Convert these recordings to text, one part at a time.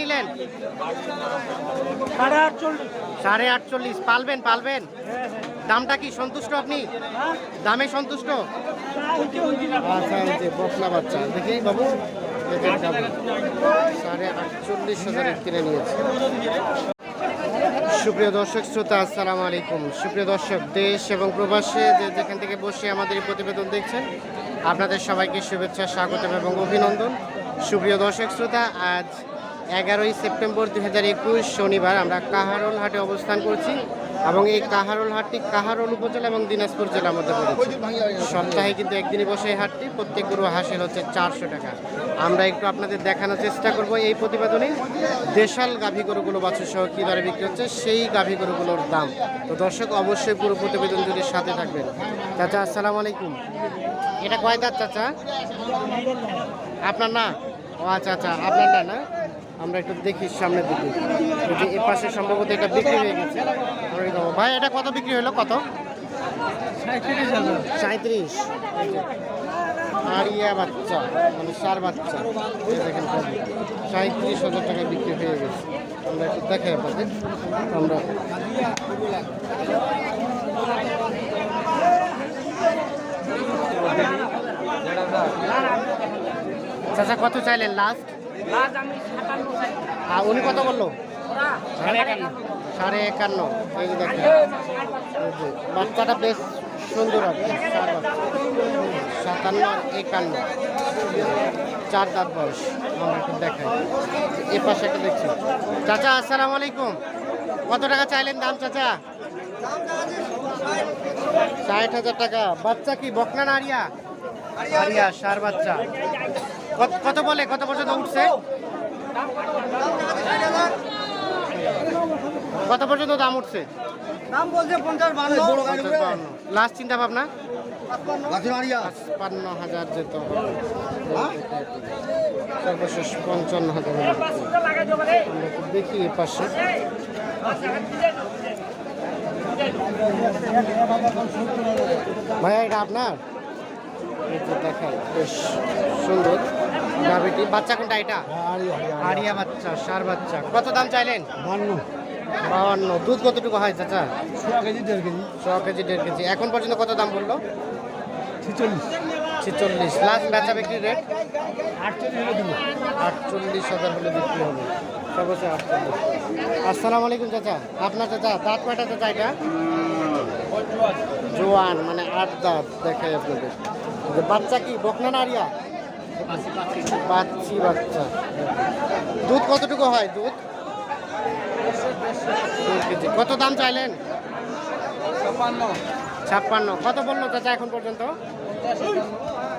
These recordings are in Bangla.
নিলেন? সাড়ে আটচল্লিশ। পালবেন পালবেন। দামটা কি সন্তুষ্ট আপনি? দামে সন্তুষ্ট? আচ্ছা এই বাচ্চা দেখি বাবু। সাড়ে আটচল্লিশ হাজারে কিনে নিয়েছে। সুপ্রিয় দর্শক শ্রোতা আসসালামু আলাইকুম। সুপ্রিয় দর্শক দেশ এবং প্রবাসে যে যেখান থেকে বসে আমাদের এই প্রতিবেদন দেখছেন আপনাদের সবাইকে শুভেচ্ছা স্বাগতম এবং অভিনন্দন। সুপ্রিয় দর্শক শ্রোতা আজ এগারোই সেপ্টেম্বর দু হাজার একুশ শনিবার আমরা কাহারোল হাটে অবস্থান করছি এবং এই কাহারোল হাটটি কাহারোল উপজেলা এবং দিনাজপুর জেলার মধ্যে পড়েছে। সপ্তাহে কিন্তু একদিনই বসে এই হাটটি, প্রত্যেক গরু হাসিল হচ্ছে চারশো টাকা। আমরা একটু আপনাদের দেখানোর চেষ্টা করব এই প্রতিবেদনে। দেশাল গাভী গরুগুলো বাছুর সহ কী দরে বিক্রি হচ্ছে, সেই গাভী গরুগুলোর দাম। তো দর্শক, অবশ্যই পুরো প্রতিবেদন যদি সাথে থাকবেন। চাচা, আসসালামু আলাইকুম। এটা কয় দাঁত, চাচা? আপনার না? ও আচ্ছা আচ্ছা আপনার না না? আমরা একটু দেখি সামনের দিকে। যে এ পাশে সম্ভবত এটা বিক্রি হয়ে গেছে। ভাই, এটা কত বিক্রি হলো? কত? মানে সার দেখেন হাজার টাকায় বিক্রি আমরা একটু দেখাই আমরা চাচা, কত চাইলেন লাস্ট আর উনি কত বলল? সাড়ে একান্ন। সাড়ে একান্ন। এই যে দেখেন। বাচ্চাটা বেশ সুন্দর চার সাতান্ন আর একান্ন। চার দাঁত বয়স। আমরা একটু দেখাই। এ পাশে একটা দেখছি। চাচা আসসালামু আলাইকুম। কত টাকা চাইলেন দাম চাচা? ষাট হাজার টাকা। বাচ্চা কি বকনা না আরিয়া? আরিয়া সার বাচ্চা। কত- কত বলে কত পর্যন্ত উঠছে? কত পর্যন্ত দাম উঠছে? দাম বলছে পঞ্চাশ লাস্ট চিন্তা ভাবনা? বান্ন পান্ন হাজার যেত সর্বশেষ পঞ্চান্ন হাজার দেখি এ পাশে। ভাইয়া এটা আপনার? দেখাই বেশ সুন্দর। গাভিটি বাচ্চা কোনটা এটা? আরিয়া বাচ্চা সার বাচ্চা। কত দাম চাইলেন? বান্ন। দুধ কতটুকু হয় চাচা? ছ কেজি দেড় কেজি। ছ কেজি দেড় কেজি। এখন পর্যন্ত কত দাম বলল? ছিচল্লিশ। ছেচল্লিশ। লাস্ট বেচা বিক্রি রেট আটচল্লিশ হলে হাজার হলে বিক্রি হবে। সর্বোচ্চ আটচল্লিশ। আসসালামু আলাইকুম চাচা। আপনার চাচা দাঁত কয়টা চাচা এটা? জোয়ান মানে আট দাঁত দেখাই আপনাদের। বাচ্চা কি বকনা না আরিয়া বাচ্চি বাচ্চা। দুধ কতটুকু হয় দুধ? কেজি। কত দাম চাইলেন? ছাপ্পান্ন। ছাপ্পান্ন। কত বলল চাচা এখন পর্যন্ত?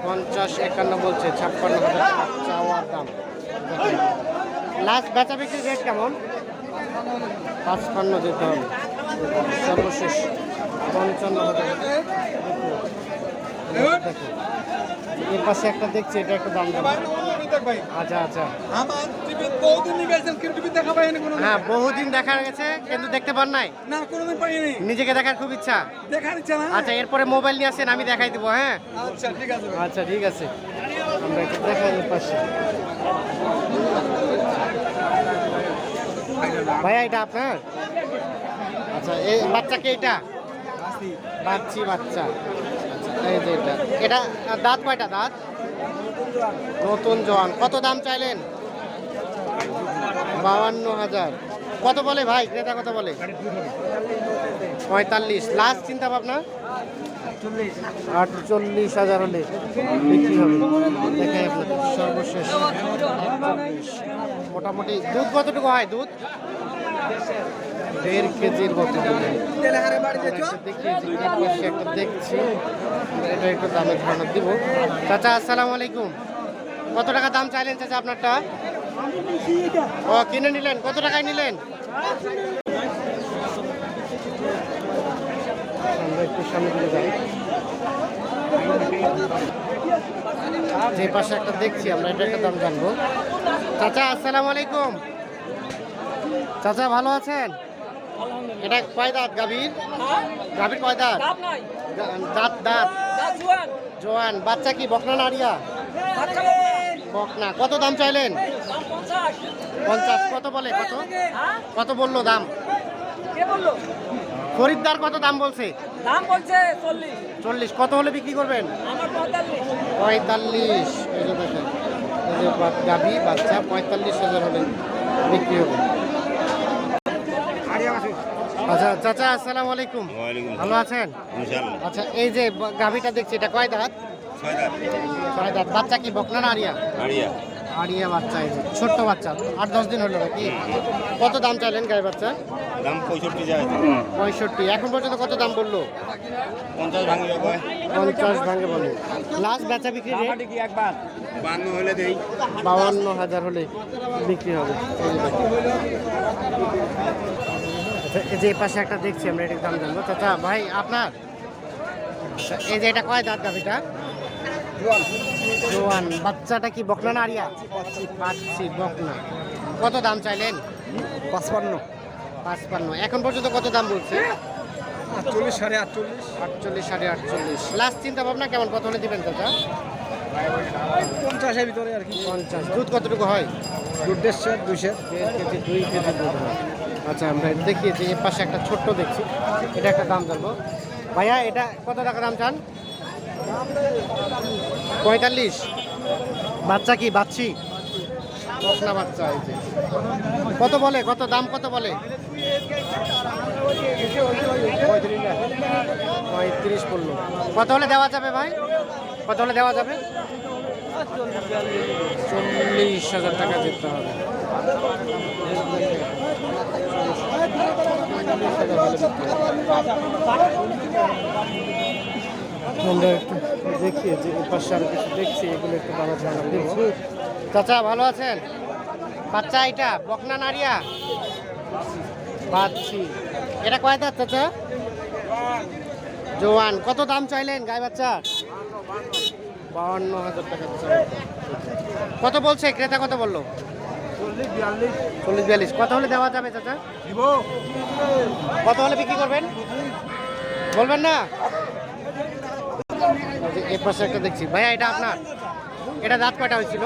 পঞ্চাশ একান্ন বলছে ছাপ্পান্ন হাজার চাওয়ার দাম। লাস্ট বেচা বিক্রির রেট কেমন? পাঁচপান্ন যেতে হবে। সর্বশেষ পঞ্চান্ন হাজার। এর পাশে একটা দেখছি এটা একটা দাম আচ্ছা আচ্ছা। আমার বহুদিন নিবেছেন কিন্তু দেখা পাইনি কোনো হ্যাঁ বহুদিন দেখা গেছে কিন্তু দেখতে পান নাই। না কোনোদিন পাইনি। নিজেকে দেখার খুব ইচ্ছা। দেখার ইচ্ছা না? আচ্ছা এরপরে মোবাইল নিয়ে আসেন আমি দেখাই দেবো হ্যাঁ? আচ্ছা ঠিক আছে আচ্ছা ঠিক আছে। আমরা একটু দেখাই এর পাশে। ভাইয়া এটা আপনার? আচ্ছা এই বাচ্চাকে এটা? বাচ্চি বাচ্চা। এই যে এটা। এটা দাঁত কয়টা দাঁত? নতুন জোয়ান। কত দাম চাইলেন? বাউান্ন হাজার। কত বলে ভাই? ক্রেতা কত বলে? পঁয়তাল্লিশ। লাস্ট চিন্তা ভাবনা? আটচল্লিশ হাজার হলে সর্বশেষ। মোটামুটি দুধ কতটুকু হয় দুধ? দেড় কেজির মতো একটা দেখছি এটা একটু দামের ধারণা দিব। চাচা, আসসালামু আলাইকুম। কত টাকা দাম চাইলেন চাচা আপনারটা? ও, কিনে নিলেন। কত টাকায় নিলেন? আমরা যে পাশে একটা দেখছি, আমরা এটা একটা দাম জানব। চাচা, আসসালামু আলাইকুম। চাচা, ভালো আছেন? এটা কয় দাঁত গাভীর? গাভীর কয় দাঁত? দাঁত দাঁত জোয়ান। বাচ্চা কি বকনা নারিয়া বকনা। কত দাম চাইলেন? পঞ্চাশ। কত বলে? কত? হ্যাঁ? কত বলল দাম? খরিদ্দার কত দাম বলছে? দাম বলছে চল্লিশ। চল্লিশ। কত হলে বিক্রি করবেন? পঁয়তাল্লিশ। গাভী বাচ্চা পঁয়তাল্লিশ হাজার হলে বিক্রি হবে। আচ্ছা চাচা আসসালামু আলাইকুম। ভালো আছেন? আচ্ছা এই যে গাভীটা দেখছি এটা কয় দাঁত? ছয় দাঁত। বাচ্চা কি বকনা না আরিয়া আড়িয়া। আরিয়া বাচ্চা এই যে ছোট্ট বাচ্চা। আট দশ দিন হলো নাকি? কত দাম চাইলেন গায়ে বাচ্চা? দাম পঁয়ষট্টি যায়। পঁয়ষট্টি। এখন পর্যন্ত কত দাম বলল? পঞ্চাশ কয় পঞ্চাশ ভাঙে বলে। লাস্ট বেচা বিক্রি রেট বান্ন হলে দেই। বাউান্ন হাজার হলে বিক্রি হবে। যে আচ্ছা এই যে পাশে একটা দেখছি আমরা এটার দাম জানব। চাচা ভাই আপনার? এই যে এটা কয় দাঁত গাভিটা জোয়ান। বাচ্চাটা কি বকনা না আরিয়া? পাচ্ছি বকনা। কত দাম চাইলেন? পাঁচপান্ন। পাঁচপান্ন। এখন পর্যন্ত কত দাম বলছে? আটচল্লিশ সাড়ে আটচল্লিশ। আটচল্লিশ সাড়ে আটচল্লিশ। লাস্ট চিন্তা ভাবনা কেমন? কত হলে দিবেন চাচা? পঞ্চাশের ভিতরে আর কি। পঞ্চাশ। দুধ কতটুকু হয়? দুধ দেড়শো দুইশো দেড় কেজি দুই কেজি দুধ হয়। আচ্ছা আমরা দেখি যে এর পাশে একটা ছোট্ট দেখছি। এটা একটা দাম জানব। ভাইয়া, এটা কত টাকা দাম চান? পঁয়তাল্লিশ। বাচ্চা কি? বাচ্চি? বকনা বাচ্চা যে। কত বলে? কত দাম কত বলে? পঁয়ত্রিশ পড়ল কত হলে দেওয়া যাবে ভাই? কত হলে দেওয়া যাবে? চল্লিশ হাজার টাকা দিতে হবে। আমরা একটু দেখি যে পাশে আরও কিছু দেখছি, এগুলো একটু ভালো ধারণা দেব চাচা, ভালো আছেন? বাচ্চা এটা, বকনা নারিয়া পাচ্ছি এটা কয় দাঁত চাচা? জোয়ান। কত দাম চাইলেন গায়ে বাচ্চা? বাউান্ন হাজার টাকা কত বলছে? ক্রেতা কত বলল? চল্লিশ বিয়াল্লিশ। কত হলে দেওয়া যাবে চাচা? কত হলে বিক্রি করবেন? বলবেন না? এর পাশে একটা দেখছি। ভাইয়া এটা আপনার। এটা দাঁত কয়টা হয়েছিল?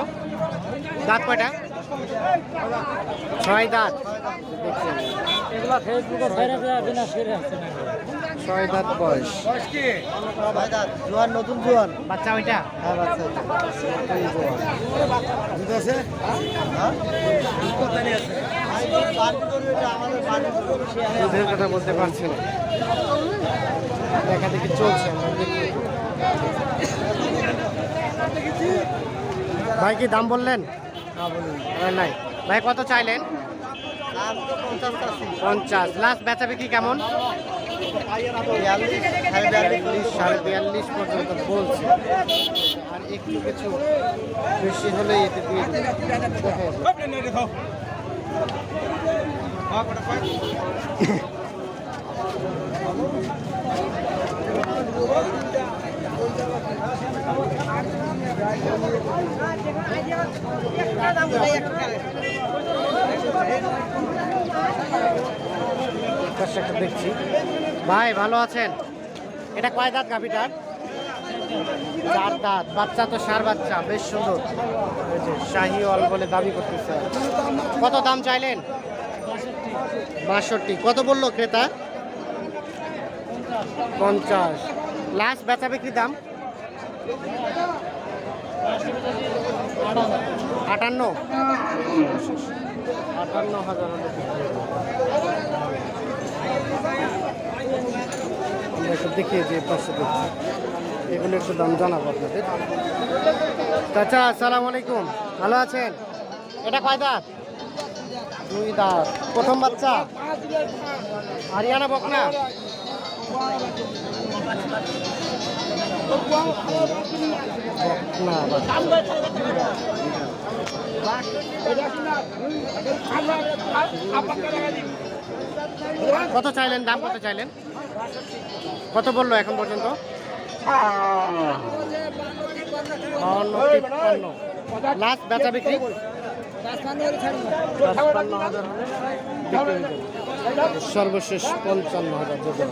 দাঁত কয়টা? ছয় দাঁত। দেখছি ছয় দাঁত বয়স। জোয়ান নতুন জোয়ান। বাচ্চা ওইটা? হ্যাঁ বাচ্চা। দুধ আছে? দুধের কথা বলতে পারছি না। দেখা দেখি। চলছে ভাই কি দাম বললেন? নাই। ভাই কত চাইলেন? পঞ্চাশ। লাস্ট বেচা বিক্রি কেমন? বিয়াল্লিশ সাড়ে বিয়াল্লিশ পর্যন্ত বলছে আর একটু কিছু বেশি হলে এতে দিয়ে। দেখা যাবে। একটা দেখছি। ভাই, ভালো আছেন? এটা কয় দাঁত গাভিটার? চার দাঁত। বাচ্চা তো সার বাচ্চা, বেশ সুন্দর। যে শাহিওয়াল বলে দাবি করতেছে। কত দাম চাইলেন? বাষট্টি। কত বলল ক্রেতা? পঞ্চাশ। লাস্ট বেচা বিক্রি দাম? আটান্ন। আটান্ন হাজার হলে বিক্রি হবে। আমরা একটু দেখি যে পাশে এগুলো একটু দাম জানাব আপনাদের। চাচা, আসসালামু আলাইকুম। ভালো আছেন? এটা কয় দাঁত? দুই দাঁত। প্রথম বাচ্চা? হারিয়ানা বকনা? বকনা। কত চাইলেন? দাম কত চাইলেন? কত বলল এখন পর্যন্ত? লাস্ট বেচা বিক্রি। সর্বশেষ পঞ্চান্ন হাজার যদি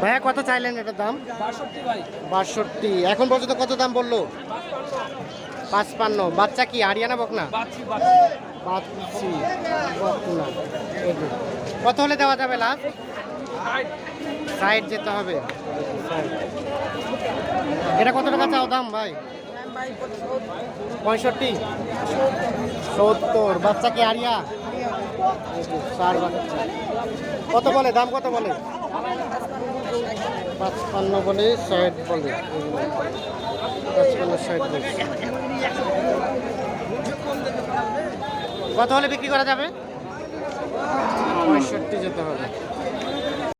ভাইয়া কত চাইলেন এটার দাম? বাষট্টি এখন পর্যন্ত কত দাম বলল? পাঁচপান্ন। বাচ্চা কি আরিয়ানা বকনা? বাচ্চি বকনা। কত হলে দেওয়া যাবে লাভ? সাইড যেতে হবে। এটা কত টাকা চাও দাম ভাই? পঁয়ষট্টি। সত্তর। বাচ্চা কি আরিয়া? কত বলে? দাম কত বলে? পাঁচপান্ন বলে ষাট বলে। পাঁচপান্ন ষাট বলে। কত হলে বিক্রি করা যাবে? পঁয়ষট্টি যেতে হবে।